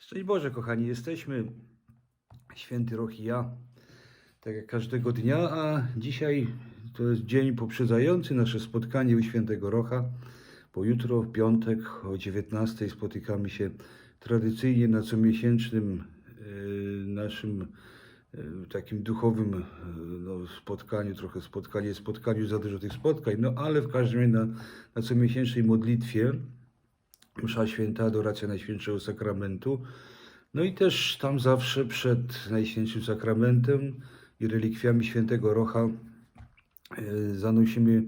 Szczęść Boże, kochani, jesteśmy. Święty rok i ja, tak jak każdego dnia, a dzisiaj to jest dzień poprzedzający nasze spotkanie u świętego Rocha, bo jutro, w piątek o 19 spotykamy się tradycyjnie na comiesięcznym e, naszym e, takim duchowym e, no, spotkaniu, trochę spotkanie, spotkaniu, za dużo tych spotkań, no ale w każdym razie na, na comiesięcznej modlitwie, msza święta, adoracja Najświętszego Sakramentu, no i też tam zawsze przed Najświętszym Sakramentem i relikwiami świętego Rocha e, zanosimy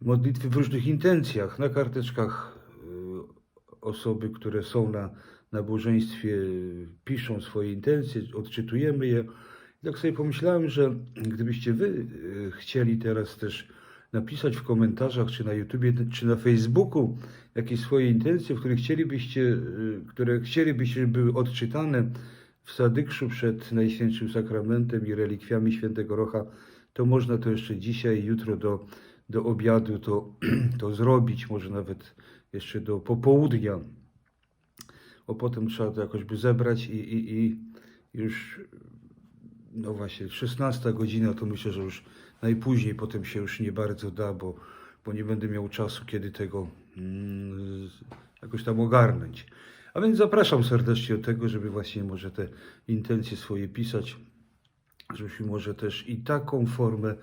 modlitwy w różnych intencjach. Na karteczkach e, osoby, które są na nabożeństwie, piszą swoje intencje, odczytujemy je. I tak sobie pomyślałem, że gdybyście wy e, chcieli teraz też napisać w komentarzach, czy na YouTubie, czy na Facebooku jakieś swoje intencje, w których chcielibyście, y, które chcielibyście, żeby były odczytane w Sadykszu przed Najświętszym Sakramentem i relikwiami świętego Rocha, to można to jeszcze dzisiaj, jutro do, do obiadu to, to zrobić, może nawet jeszcze do popołudnia. O potem trzeba to jakoś by zebrać i, i, i już no właśnie, 16 godzina to myślę, że już najpóźniej, potem się już nie bardzo da, bo, bo nie będę miał czasu, kiedy tego mm, jakoś tam ogarnąć. A więc zapraszam serdecznie do tego, żeby właśnie może te intencje swoje pisać, żebyśmy może też i taką formę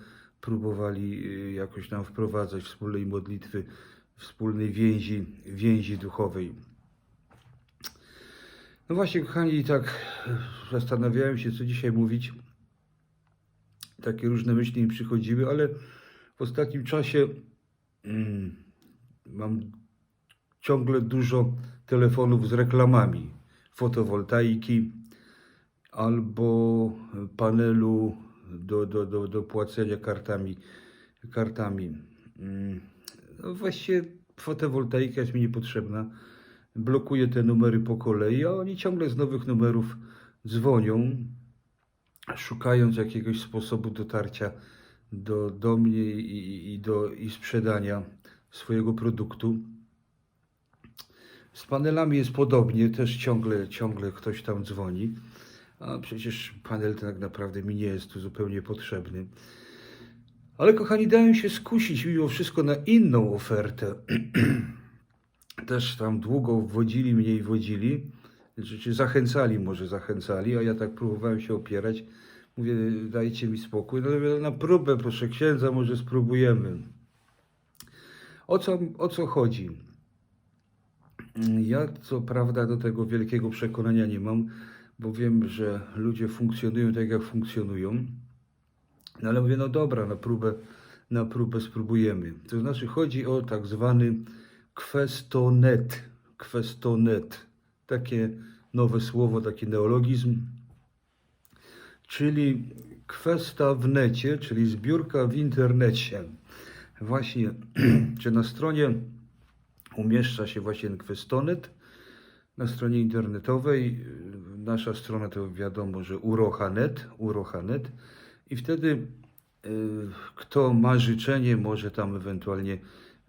próbowali y, jakoś tam wprowadzać wspólnej modlitwy, wspólnej więzi, więzi duchowej. No właśnie, kochani, tak zastanawiałem się, co dzisiaj mówić. Takie różne myśli mi przychodziły, ale w ostatnim czasie mm, mam ciągle dużo telefonów z reklamami fotowoltaiki albo panelu do, do, do, do płacenia kartami. kartami. Mm, No właściwie fotowoltaika jest mi niepotrzebna blokuje te numery po kolei, a oni ciągle z nowych numerów dzwonią, szukając jakiegoś sposobu dotarcia do, do mnie i, i, do, i sprzedania swojego produktu. Z panelami jest podobnie, też ciągle, ciągle ktoś tam dzwoni, a przecież panel tak naprawdę mi nie jest tu zupełnie potrzebny. Ale kochani, dałem się skusić mimo wszystko na inną ofertę też tam długo wodzili mnie i wodzili, czy, czy zachęcali, może zachęcali, a ja tak próbowałem się opierać. Mówię, dajcie mi spokój. No na próbę, proszę księdza, może spróbujemy. O co, o co chodzi? Ja co prawda do tego wielkiego przekonania nie mam, bo wiem, że ludzie funkcjonują tak, jak funkcjonują. No ale mówię, no dobra, na próbę, na próbę spróbujemy. To znaczy chodzi o tak zwany kwestonet. Kwestonet. Takie nowe słowo, taki neologizm. Czyli kwesta w necie, czyli zbiórka w internecie. Właśnie, czy na stronie umieszcza się właśnie kwestonet, na stronie internetowej. Nasza strona to wiadomo, że urochanet, urochanet. I wtedy y, kto ma życzenie, może tam ewentualnie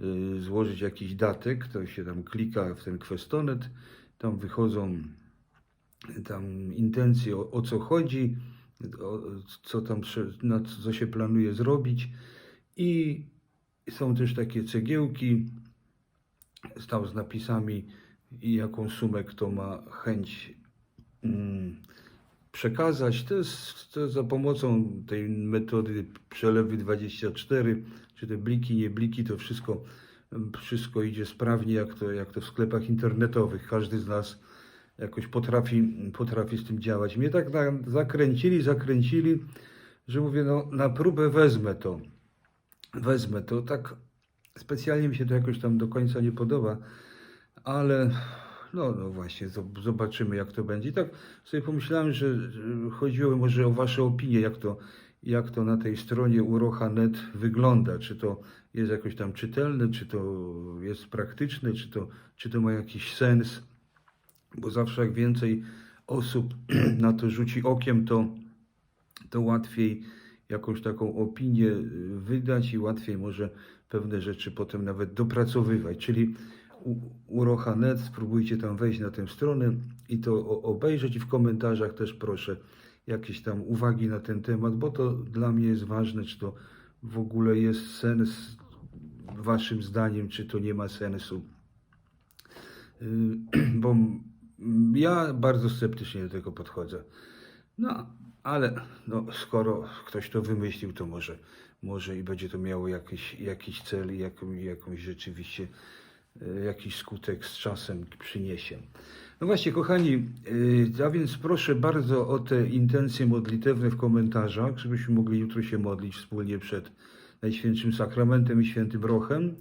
y, złożyć jakiś datek, to się tam klika w ten kwestonet, tam wychodzą tam intencje, o, o co chodzi, o, co tam, na co się planuje zrobić i są też takie cegiełki tam z napisami jaką sumę kto ma chęć mm, przekazać. To jest, to za pomocą tej metody przelewy 24, czy te bliki, nie bliki, to wszystko, wszystko idzie sprawnie, jak to, jak to w sklepach internetowych. Każdy z nas jakoś potrafi, potrafi z tym działać. Mnie tak na, zakręcili, zakręcili, że mówię, no na próbę wezmę to. Wezmę to. Tak specjalnie mi się to jakoś tam do końca nie podoba, ale no, no właśnie, zob- zobaczymy jak to będzie. I tak sobie pomyślałem, że chodziło może o Wasze opinie, jak to, jak to na tej stronie urocha.net wygląda. Czy to jest jakoś tam czytelne, czy to jest praktyczne, czy to, czy to ma jakiś sens. Bo zawsze jak więcej osób na to rzuci okiem, to, to łatwiej jakąś taką opinię y, wydać i łatwiej może pewne rzeczy potem nawet dopracowywać. Czyli urocha.net, spróbujcie tam wejść na tę stronę i to obejrzeć i w komentarzach też proszę jakieś tam uwagi na ten temat, bo to dla mnie jest ważne, czy to w ogóle jest sens waszym zdaniem, czy to nie ma sensu. Yy, Bo ja bardzo sceptycznie do tego podchodzę. No, ale no, skoro ktoś to wymyślił, to może, może i będzie to miało jakiś, jakiś cel i jaką, jakąś rzeczywiście jakiś skutek z czasem przyniesie. No właśnie, kochani, e, a więc proszę bardzo o te intencje modlitewne w komentarzach, żebyśmy mogli jutro się modlić wspólnie przed Najświętszym Sakramentem i Świętym Rochem.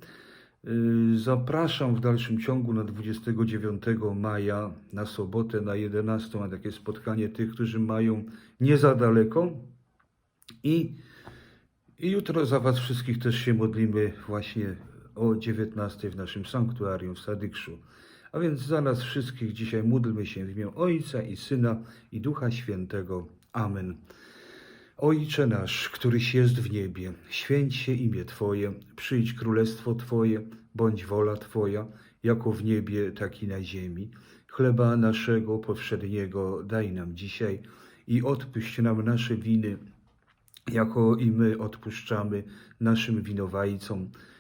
Y, Zapraszam w dalszym ciągu na 29 maja na sobotę na 11 na takie spotkanie tych, którzy mają nie za daleko. I, I jutro za Was wszystkich też się modlimy właśnie o 19 w naszym sanktuarium w Sadykszu. A więc za nas wszystkich dzisiaj módlmy się w imię Ojca i Syna i Ducha Świętego. Amen. Ojcze nasz, któryś jest w niebie, święć się imię Twoje, przyjdź królestwo Twoje, bądź wola Twoja, jako w niebie, tak i na ziemi. Chleba naszego powszedniego daj nam dzisiaj i odpuść nam nasze winy, jako i my odpuszczamy naszym winowajcom.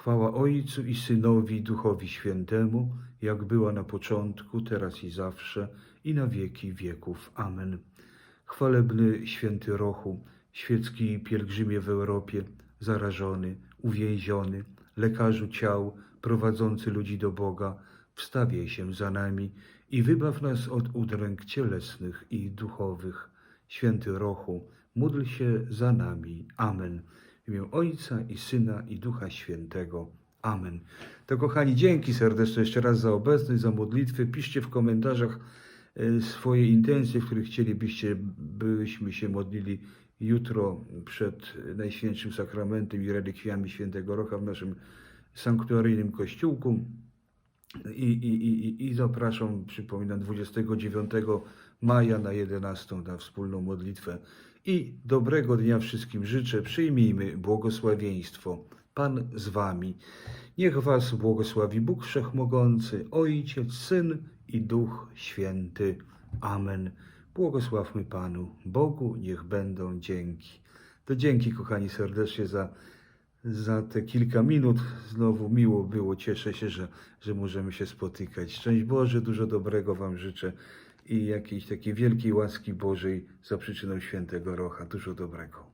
Chwała Ojcu i Synowi, Duchowi Świętemu, jak była na początku, teraz i zawsze, i na wieki wieków. Amen. Chwalebny święty Rochu, świecki pielgrzymie w Europie, zarażony, uwięziony, lekarzu ciał, prowadzący ludzi do Boga, wstawiaj się za nami i wybaw nas od udręk cielesnych i duchowych. Święty Rochu, módl się za nami. Amen. Imię Ojca i Syna i Ducha Świętego. Amen. To kochani, dzięki serdeczne jeszcze raz za obecność, za modlitwy. Piszcie w komentarzach e, swoje intencje, w których chcielibyście, byśmy się modlili jutro przed Najświętszym Sakramentem i relikwiami Świętego Rocha w naszym sanktuaryjnym kościółku. I, i, i, I zapraszam, przypominam, 29 maja na 11 na wspólną modlitwę. I dobrego dnia wszystkim życzę. Przyjmijmy błogosławieństwo. Pan z Wami. Niech Was błogosławi Bóg Wszechmogący, Ojciec, Syn i Duch Święty. Amen. Błogosławmy Panu. Bogu niech będą dzięki. To dzięki, kochani, serdecznie za, za te kilka minut. Znowu miło było. Cieszę się, że, że możemy się spotykać. Szczęść Boże, dużo dobrego Wam życzę i jakiejś takiej wielkiej łaski Bożej za przyczyną świętego Rocha. Dużo dobrego.